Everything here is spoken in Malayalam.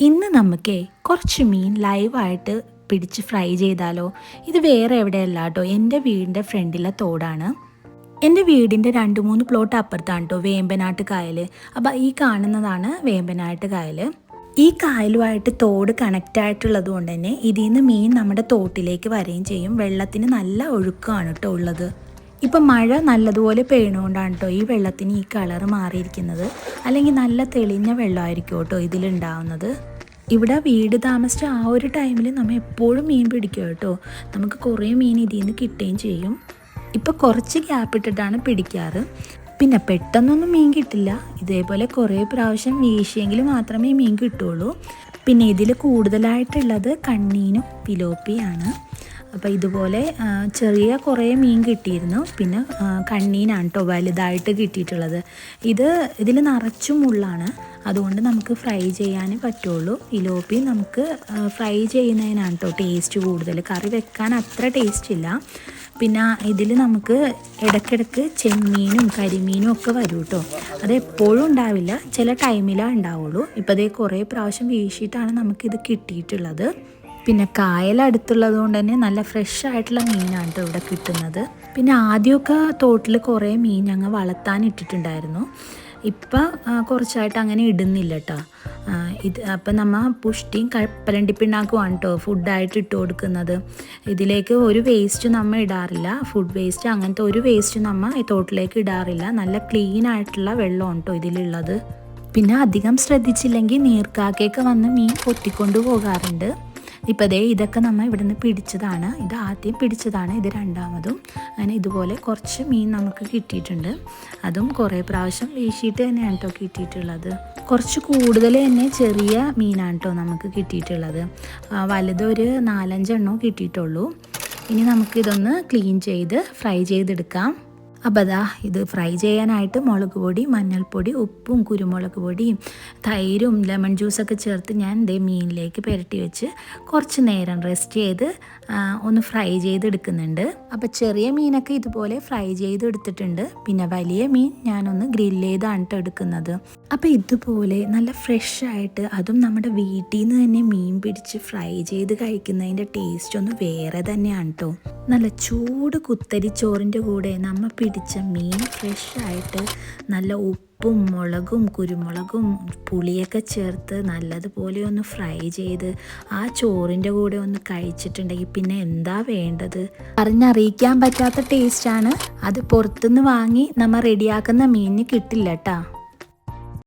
ഇന്ന് നമുക്ക് കുറച്ച് മീൻ ലൈവായിട്ട് പിടിച്ച് ഫ്രൈ ചെയ്താലോ? ഇത് വേറെ എവിടെയല്ല കേട്ടോ. എന്റെ വീടിന്റെ ഫ്രണ്ടിലെ തോടാണ്. എന്റെ വീടിന്റെ രണ്ട് മൂന്ന് പ്ലോട്ട് അപ്പുറത്താണ് കേട്ടോ വേമ്പനാട്ട് കായൽ അപ്പോൾ ഈ കാണുന്നതാണ് വേമ്പനാട്ട് കായൽ ഈ കായലുമായിട്ട് തോട് കണക്റ്റ് ആയിട്ടുള്ളത് കൊണ്ട് തന്നെ ഇതിൽ നിന്ന് മീൻ നമ്മുടെ തോട്ടിലേക്ക് വരികയും ചെയ്യും. വെള്ളത്തിന് നല്ല ഒഴുക്കാണ് കേട്ടോ ഉള്ളത്. ഇപ്പം മഴ നല്ലതുപോലെ പെയ്യണോണ്ടാണ് കേട്ടോ ഈ വെള്ളത്തിന് ഈ കളർ മാറിയിരിക്കുന്നത്. അല്ലെങ്കിൽ നല്ല തെളിഞ്ഞ വെള്ളമായിരിക്കും കേട്ടോ ഇതിലുണ്ടാവുന്നത്. ഇവിടെ വീട് താമസിച്ച ആ ഒരു ടൈമിൽ നമ്മൾ എപ്പോഴും മീൻ പിടിക്കും കേട്ടോ. നമുക്ക് കുറേ മീൻ ഇതിൽ നിന്ന് കിട്ടുകയും ചെയ്യും. ഇപ്പോൾ കുറച്ച് ഗ്യാപ്പ് ഇട്ടിട്ടാണ് പിടിക്കാറ്. പിന്നെ പെട്ടെന്നൊന്നും മീൻ കിട്ടില്ല. ഇതേപോലെ കുറേ പ്രാവശ്യം വീശിയെങ്കിൽ മാത്രമേ മീൻ കിട്ടുള്ളൂ പിന്നെ ഇതിൽ കൂടുതലായിട്ടുള്ളത് കണ്ണീനും പിലോപ്പിയാണ്. അപ്പോൾ ഇതുപോലെ ചെറിയ കുറേ മീൻ കിട്ടിയിരുന്നു. പിന്നെ കണ്ണീനാണ് കേട്ടോ വലുതായിട്ട് കിട്ടിയിട്ടുള്ളത്. ഇത് ഇതിൽ നിറച്ചും മുള്ളാണ്. അതുകൊണ്ട് നമുക്ക് ഫ്രൈ ചെയ്യാനേ പറ്റുള്ളൂ. ഇലോപ്പി നമുക്ക് ഫ്രൈ ചെയ്യുന്നതിനാണ് കേട്ടോ ടേസ്റ്റ് കൂടുതൽ കറി വെക്കാൻ അത്ര ടേസ്റ്റ് ഇല്ല. പിന്നെ ഇതിൽ നമുക്ക് ഇടയ്ക്കിടയ്ക്ക് ചെമ്മീനും കരിമീനും ഒക്കെ വരും കേട്ടോ അത് എപ്പോഴും ഉണ്ടാവില്ല. ചില ടൈമിലാണ് ഉണ്ടാവുള്ളൂ. ഇപ്പോൾ അതേ കുറേ പ്രാവശ്യം വീശിയിട്ടാണ് നമുക്കിത് കിട്ടിയിട്ടുള്ളത്. പിന്നെ കായൽ അടുത്തുള്ളത് കൊണ്ട് തന്നെ നല്ല ഫ്രഷ് ആയിട്ടുള്ള മീനാണ് കേട്ടോ ഇവിടെ കിട്ടുന്നത്. പിന്നെ ആദ്യമൊക്കെ തോട്ടിൽ കുറേ മീൻ ഞങ്ങൾ വളർത്താൻ ഇട്ടിട്ടുണ്ടായിരുന്നു. ഇപ്പം കുറച്ചായിട്ട് അങ്ങനെ ഇടുന്നില്ല കേട്ടോ ഇത് അപ്പം നമ്മൾ പുഷ്ടിയും കപ്പലണ്ടി കേട്ടോ ഫുഡായിട്ട് ഇട്ട് കൊടുക്കുന്നത്. ഇതിലേക്ക് ഒരു വേസ്റ്റ് നമ്മൾ ഇടാറില്ല. ഫുഡ് വേസ്റ്റ് അങ്ങനത്തെ ഒരു വേസ്റ്റ് നമ്മൾ ഈ തോട്ടിലേക്ക് ഇടാറില്ല. നല്ല ക്ലീൻ ആയിട്ടുള്ള വെള്ളമാണ് കേട്ടോ ഇതിലുള്ളത്. പിന്നെ അധികം ശ്രദ്ധിച്ചില്ലെങ്കിൽ നീർക്കാക്കയൊക്കെ വന്ന് മീൻ പൊത്തിക്കൊണ്ട് പോകാറുണ്ട്. ഇപ്പോൾ ദേ ഇതൊക്കെ നമ്മൾ ഇവിടുന്ന് പിടിച്ചതാണ്. ഇത് ആദ്യം പിടിച്ചതാണ് ഇത് രണ്ടാമതും. അങ്ങനെ ഇതുപോലെ കുറച്ച് മീൻ നമുക്ക് കിട്ടിയിട്ടുണ്ട്. അതും കുറേ പ്രാവശ്യം വീശിയിട്ട് തന്നെയാണ് കേട്ടോ കിട്ടിയിട്ടുള്ളത്. കുറച്ച് കൂടുതൽ തന്നെ ചെറിയ മീനാണ് കേട്ടോ നമുക്ക് കിട്ടിയിട്ടുള്ളത്. വലുതൊരു നാലഞ്ചെണ്ണോ കിട്ടിയിട്ടുള്ളൂ. ഇനി നമുക്കിതൊന്ന് ക്ലീൻ ചെയ്ത് ഫ്രൈ ചെയ്തെടുക്കാം. അപ്പോൾ അതാ ഇത് ഫ്രൈ ചെയ്യാനായിട്ട് മുളക് പൊടി മഞ്ഞൾപ്പൊടി ഉപ്പും കുരുമുളക് പൊടിയും തൈരും ലെമൺ ജ്യൂസൊക്കെ ചേർത്ത് ഞാൻ ഇതേ മീനിലേക്ക് പുരട്ടി വെച്ച് കുറച്ച് നേരം റെസ്റ്റ് ചെയ്ത് ഒന്ന് ഫ്രൈ ചെയ്തെടുക്കുന്നുണ്ട്. അപ്പോൾ ചെറിയ മീനൊക്കെ ഇതുപോലെ ഫ്രൈ ചെയ്തെടുത്തിട്ടുണ്ട്. പിന്നെ വലിയ മീൻ ഞാനൊന്ന് ഗ്രില്ല് ചെയ്താണ് എടുക്കുന്നത്. അപ്പോൾ ഇതുപോലെ നല്ല ഫ്രഷ് ആയിട്ട് അതും നമ്മുടെ വീട്ടിൽ നിന്ന് തന്നെ മീൻ പിടിച്ച് ഫ്രൈ ചെയ്ത് കഴിക്കുന്നതിന്റെ ടേസ്റ്റ് ഒന്ന് വേറെ തന്നെയാണ് കേട്ടോ നല്ല ചൂട് കുത്തരി ചോറിന്റെ കൂടെ നമ്മൾ പിടിച്ച മീൻ ഫ്രഷ് ആയിട്ട് നല്ല ഉപ്പും മുളകും കുരുമുളകും പുളിയൊക്കെ ചേർത്ത് നല്ലതുപോലെ ഒന്ന് ഫ്രൈ ചെയ്ത് ആ ചോറിന്റെ കൂടെ ഒന്ന് കഴിച്ചിട്ടുണ്ടെങ്കിൽ പിന്നെ എന്താ വേണ്ടത്? പറഞ്ഞറിയിക്കാൻ പറ്റാത്ത ടേസ്റ്റാണ് അത് പുറത്തുനിന്ന് വാങ്ങി നമ്മൾ റെഡിയാക്കുന്ന മീനിന് കിട്ടില്ല കേട്ടോ